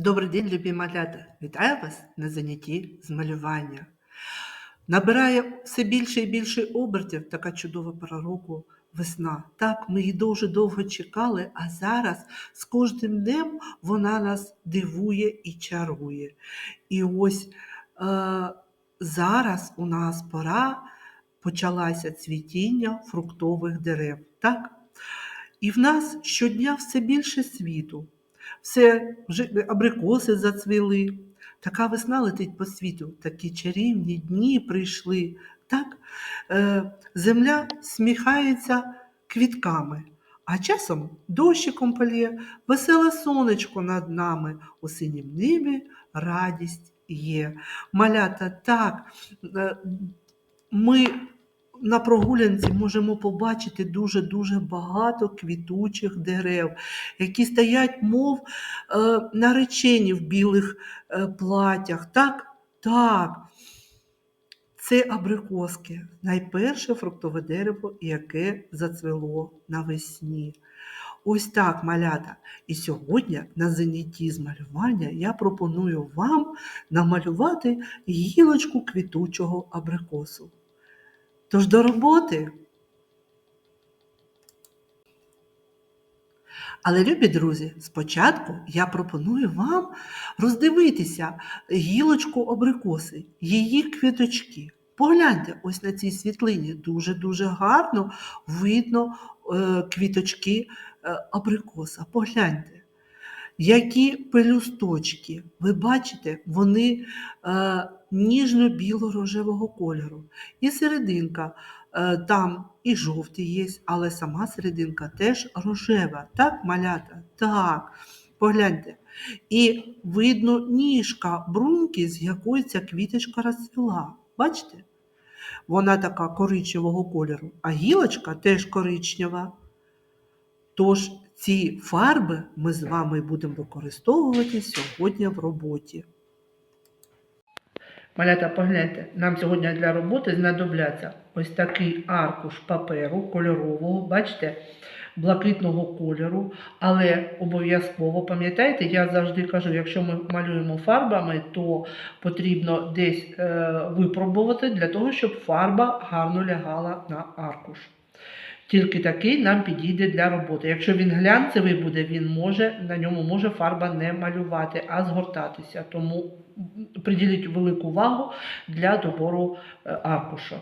Добрий день, любі малята! Вітаю вас на занятті з малювання. Набирає все більше і більше обертів така чудова пора року весна. Так, ми її дуже довго чекали, а зараз з кожним днем вона нас дивує і чарує. І ось е, зараз у нас пора почалася цвітіння фруктових дерев. Так? І в нас щодня все більше світу. Все, абрикоси зацвіли. Така весна летить по світу, такі чарівні дні прийшли. Так? Е, земля сміхається квітками, а часом дощиком полє, веселе сонечко над нами, у синім небі радість є. Малята, так, е, ми на прогулянці можемо побачити дуже-дуже багато квітучих дерев, які стоять, мов е, наречені в білих е, платях. Так, так. Це абрикоски, найперше фруктове дерево, яке зацвело навесні. Ось так, малята. І сьогодні на занятті з малювання я пропоную вам намалювати гілочку квітучого абрикосу. Тож до роботи. Але, любі друзі, спочатку я пропоную вам роздивитися гілочку абрикоси, її квіточки. Погляньте, ось на цій світлині дуже-дуже гарно видно е, квіточки е, абрикоса. Погляньте, які пелюсточки. Ви бачите, вони е, ніжно-біло-рожевого кольору. І серединка е, там і жовті є, але сама серединка теж рожева. Так, малята? Так. Погляньте. І видно ніжка бруньки, з якої ця квіточка розцвіла. Бачите? Вона така коричневого кольору, а гілочка теж коричнева. Тож ці фарби ми з вами будемо використовувати сьогодні в роботі. Малята, погляньте, нам сьогодні для роботи знадобляться ось такий аркуш паперу кольорового, бачите, блакитного кольору, але обов'язково, пам'ятаєте, я завжди кажу, якщо ми малюємо фарбами, то потрібно десь е, випробувати для того, щоб фарба гарно лягала на аркуш. Тільки такий нам підійде для роботи. Якщо він глянцевий буде, він може, на ньому може фарба не малювати, а згортатися. Тому приділіть велику увагу для добору е, аркуша.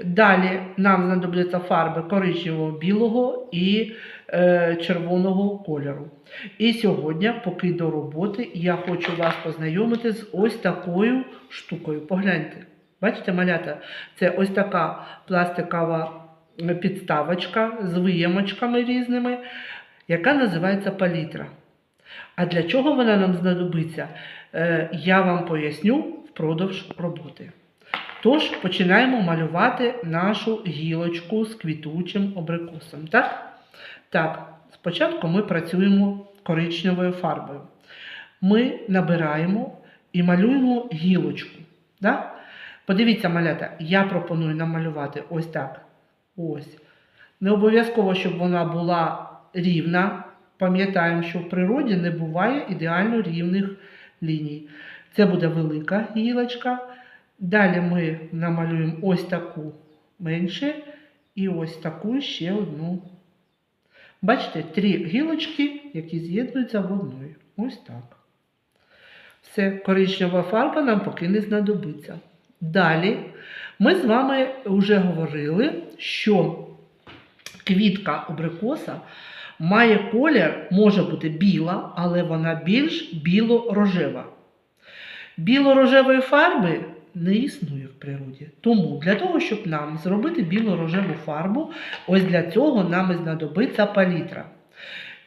Далі нам знадобляться фарби коричневого білого і е, червоного кольору. І сьогодні, поки до роботи, я хочу вас познайомити з ось такою штукою. Погляньте, бачите, малята, це ось така пластикова підставочка з виємочками різними, яка називається палітра. А для чого вона нам знадобиться, е, я вам поясню впродовж роботи. Тож, починаємо малювати нашу гілочку з квітучим абрикосом. Так? Так, спочатку ми працюємо коричневою фарбою. Ми набираємо і малюємо гілочку. Так? Подивіться, малята, я пропоную намалювати ось так. Ось. Не обов'язково, щоб вона була рівна. Пам'ятаємо, що в природі не буває ідеально рівних ліній. Це буде велика гілочка. Далі ми намалюємо ось таку менше і ось таку ще одну. Бачите, три гілочки, які з'єднуються в одної. Ось так. Все, коричнева фарба нам поки не знадобиться. Далі ми з вами вже говорили, що квітка абрикоса має колір, може бути біла, але вона більш біло-рожева. Біло-рожевої фарби не існує в природі. Тому для того, щоб нам зробити біло-рожеву фарбу, ось для цього нам і знадобиться палітра.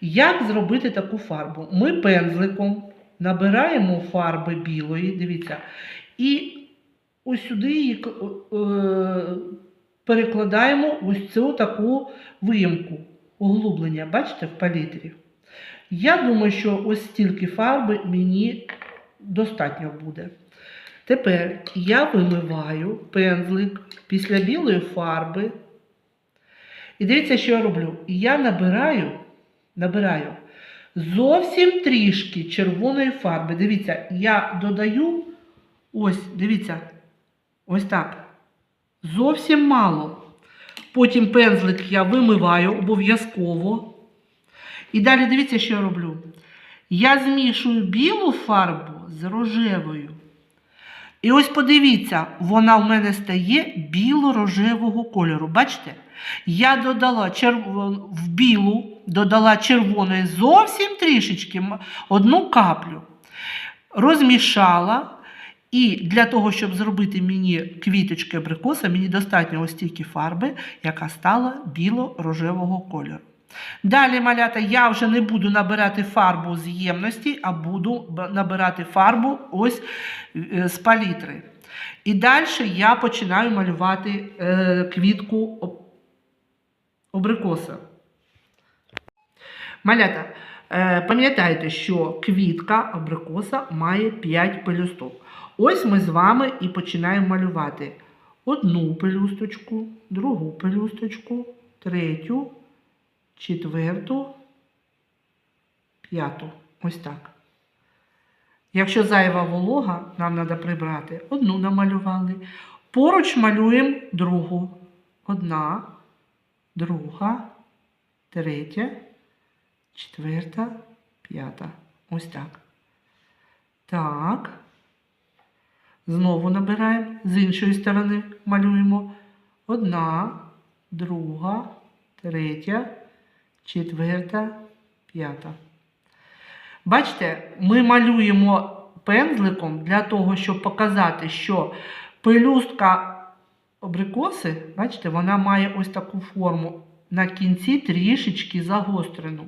Як зробити таку фарбу? Ми пензликом набираємо фарби білої, дивіться, і ось сюди її е, перекладаємо ось цю таку виємку, углублення, бачите, в палітрі. Я думаю, що ось стільки фарби мені достатньо буде. Тепер я вимиваю пензлик після білої фарби. І дивіться, що я роблю. Я набираю, набираю зовсім трішки червоної фарби. Дивіться, я додаю, ось, дивіться, ось так. Зовсім мало. Потім пензлик я вимиваю обов'язково. І далі дивіться, що я роблю. Я змішую білу фарбу з рожевою. І ось подивіться, вона в мене стає біло-рожевого кольору. Бачите? Я додала черв... в білу, додала червоної зовсім трішечки, одну каплю. Розмішала. І для того, щоб зробити мені квіточки абрикоса, мені достатньо ось тільки фарби, яка стала біло-рожевого кольору. Далі, малята, я вже не буду набирати фарбу з ємності, а буду набирати фарбу ось е, з палітри. І далі я починаю малювати е, квітку абрикоса. Малята, е, пам'ятайте, що квітка абрикоса має 5 пелюсток. Ось ми з вами і починаємо малювати одну пелюсточку, другу пелюсточку, третю, четверту, п'яту. Ось так. Якщо зайва волога, нам треба прибрати. Одну намалювали. Поруч малюємо другу. Одна, друга, третя, четверта, п'ята. Ось так. Так. Знову набираємо. З іншої сторони малюємо. Одна, друга, третя, четверта, п'ята. Бачите, ми малюємо пензликом для того, щоб показати, що пелюстка абрикоси, бачите, вона має ось таку форму на кінці трішечки загострену.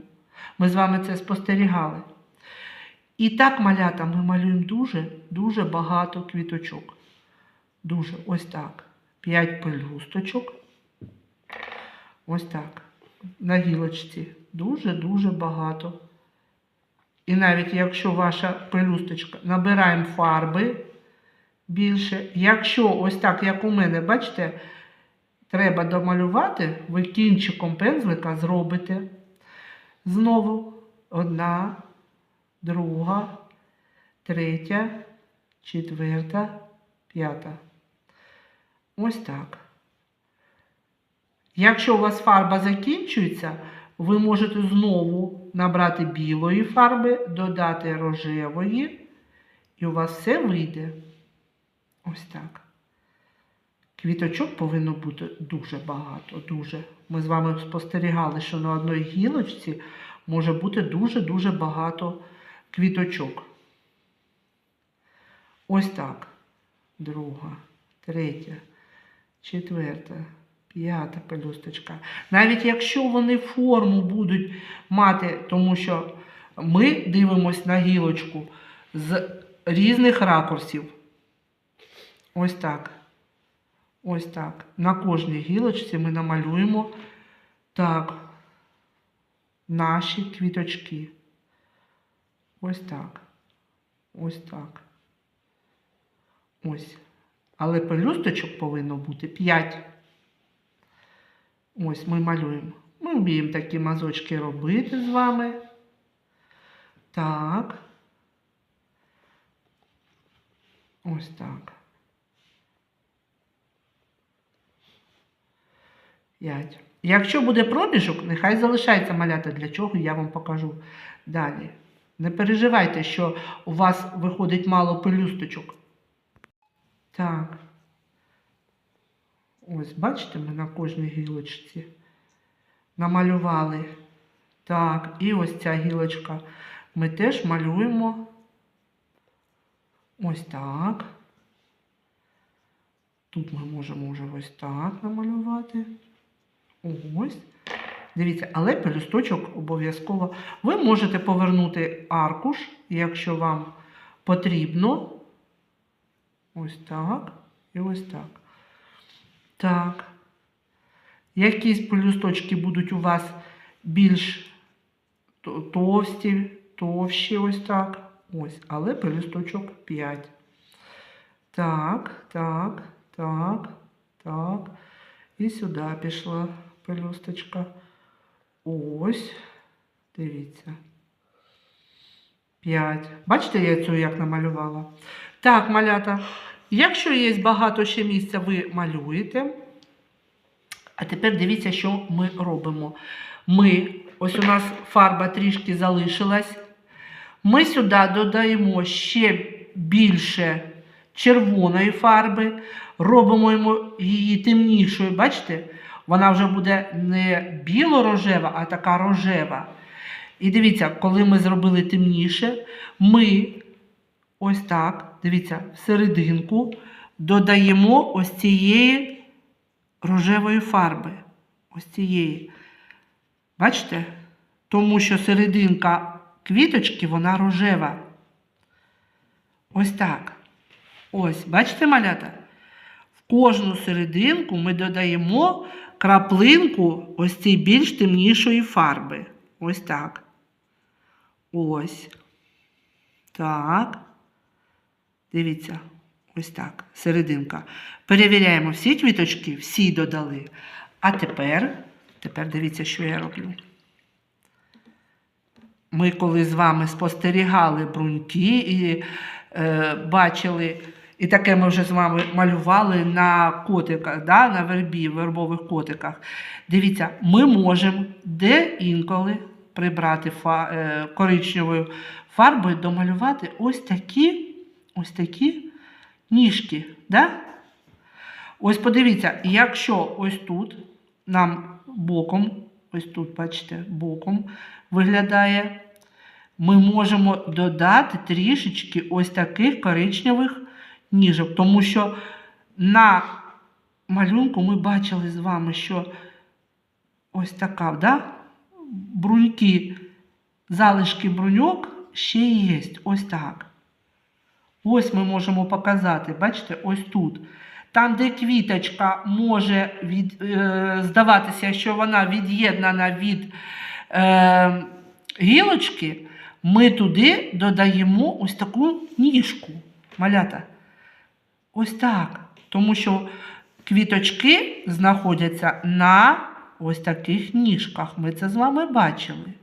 Ми з вами це спостерігали. І так, малята, ми малюємо дуже, дуже багато квіточок. Дуже, ось так. П'ять пелюсточок. Ось так. На гілочці. Дуже-дуже багато. І навіть якщо ваша пелюсточка, набираємо фарби більше. Якщо ось так, як у мене, бачите, треба домалювати, ви кінчиком пензлика зробите. Знову одна, друга, третя, четверта, п'ята. Ось так. Якщо у вас фарба закінчується, ви можете знову набрати білої фарби, додати рожевої, і у вас все вийде. Ось так. Квіточок повинно бути дуже багато, дуже. Ми з вами спостерігали, що на одній гілочці може бути дуже-дуже багато квіточок. Ось так. Друга, третя, четверта, п'ята пелюсточка. Навіть якщо вони форму будуть мати, тому що ми дивимося на гілочку з різних ракурсів. Ось так. Ось так. На кожній гілочці ми намалюємо так наші квіточки. Ось так. Ось так. Ось. Але пелюсточок повинно бути 5. Ось ми малюємо. Ми вміємо такі мазочки робити з вами. Так. Ось так. 5. Якщо буде проміжок, нехай залишається малята, для чого я вам покажу далі. Не переживайте, що у вас виходить мало пелюсточок. Так. Ось, бачите, ми на кожній гілочці намалювали. Так, і ось ця гілочка. Ми теж малюємо ось так. Тут ми можемо вже ось так намалювати. Ось. Дивіться, але пелюсточок обов'язково. Ви можете повернути аркуш, якщо вам потрібно. Ось так. І ось так. Так. Якісь пелюсточки будуть у вас більш товсті, товщі, ось так. Ось, але пелюсточок 5. Так, так, так, так. І сюди пішла пелюсточка. Ось. Дивіться. 5. Бачите, я цю як намалювала? Так, малята. Якщо є багато ще місця, ви малюєте. А тепер дивіться, що ми робимо. Ми, ось у нас фарба трішки залишилась. Ми сюди додаємо ще більше червоної фарби, робимо її темнішою. Бачите? Вона вже буде не біло-рожева, а така рожева. І дивіться, коли ми зробили темніше, ми ось так, дивіться, в серединку додаємо ось цієї рожевої фарби. Ось цієї. Бачите? Тому що серединка квіточки, вона рожева. Ось так. Ось, бачите, малята? В кожну серединку ми додаємо краплинку ось цієї більш темнішої фарби. Ось так. Ось. Так. Дивіться, ось так, серединка. Перевіряємо всі квіточки, всі додали. А тепер, тепер дивіться, що я роблю. Ми коли з вами спостерігали бруньки і е, бачили, і таке ми вже з вами малювали на котиках, да, на вербі, вербових котиках. Дивіться, ми можемо де інколи прибрати фа, е, коричневою фарбою, домалювати ось такі, ось такі ніжки. Да? Ось подивіться, якщо ось тут нам боком, ось тут, бачите, боком виглядає, ми можемо додати трішечки ось таких коричневих ніжок, тому що на малюнку ми бачили з вами, що ось така, да? бруньки, залишки бруньок ще є. Ось так. Ось ми можемо показати, бачите, ось тут. Там, де квіточка може від, е, здаватися, що вона від'єднана від е, гілочки, ми туди додаємо ось таку ніжку. Малята. Ось так. Тому що квіточки знаходяться на ось таких ніжках. Ми це з вами бачили.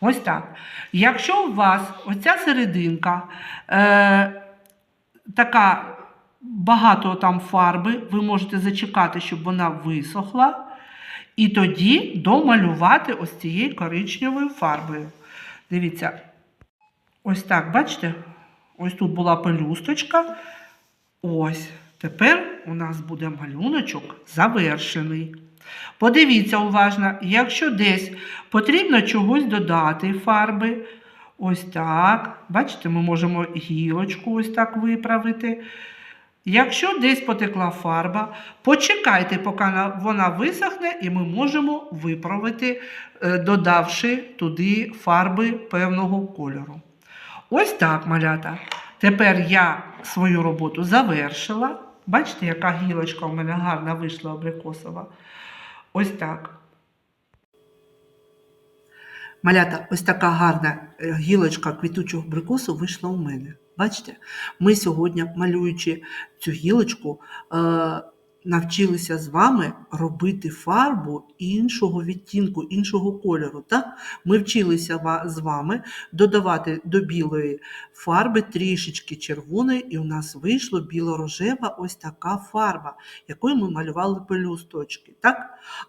Ось так. Якщо у вас оця серединка е, така багато там фарби, ви можете зачекати, щоб вона висохла, і тоді домалювати ось цією коричневою фарбою. Дивіться, ось так, бачите? Ось тут була пелюсточка. Ось. Тепер у нас буде малюночок завершений. Подивіться уважно, якщо десь потрібно чогось додати фарби, ось так. Бачите, ми можемо гілочку ось так виправити. Якщо десь потекла фарба, почекайте, поки вона висохне, і ми можемо виправити, е, додавши туди фарби певного кольору. Ось так, малята. Тепер я свою роботу завершила. Бачите, яка гілочка у мене гарна вийшла абрикосова. Ось так. Малята, ось така гарна е, гілочка квітучого абрикосу вийшла у мене. Бачите, ми сьогодні, малюючи цю гілочку, е, навчилися з вами робити фарбу іншого відтінку, іншого кольору. Так? Ми вчилися з вами додавати до білої фарби трішечки червоної, і у нас вийшло біло-рожева ось така фарба, якою ми малювали пелюсточки. Так?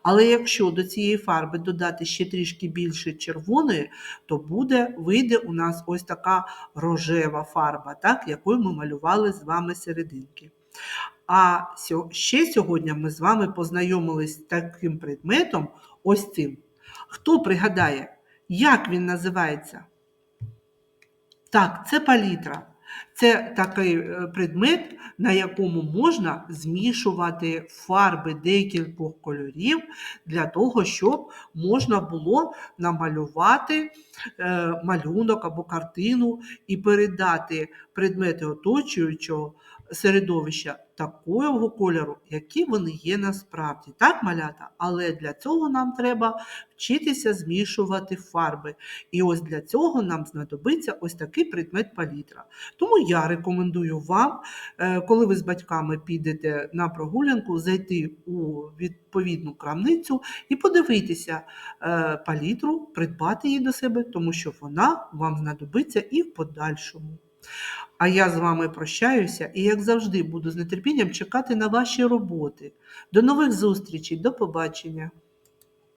Але якщо до цієї фарби додати ще трішки більше червоної, то буде, вийде у нас ось така рожева фарба, так? якою ми малювали з вами серединки. А ще сьогодні ми з вами познайомились з таким предметом, ось цим. Хто пригадає, як він називається? Так, це палітра. Це такий е, предмет, на якому можна змішувати фарби декількох кольорів для того, щоб можна було намалювати е, малюнок або картину і передати предмети оточуючого середовища такого кольору, які вони є насправді. Так, малята? Але для цього нам треба вчитися змішувати фарби. І ось для цього нам знадобиться ось такий предмет палітра. Тому я рекомендую вам, е, коли ви з батьками підете на прогулянку, зайти у відповідну крамницю і подивитися е, палітру, придбати її до себе, тому що вона вам знадобиться і в подальшому. А я з вами прощаюся і, як завжди, буду з нетерпінням чекати на ваші роботи. До нових зустрічей, до побачення!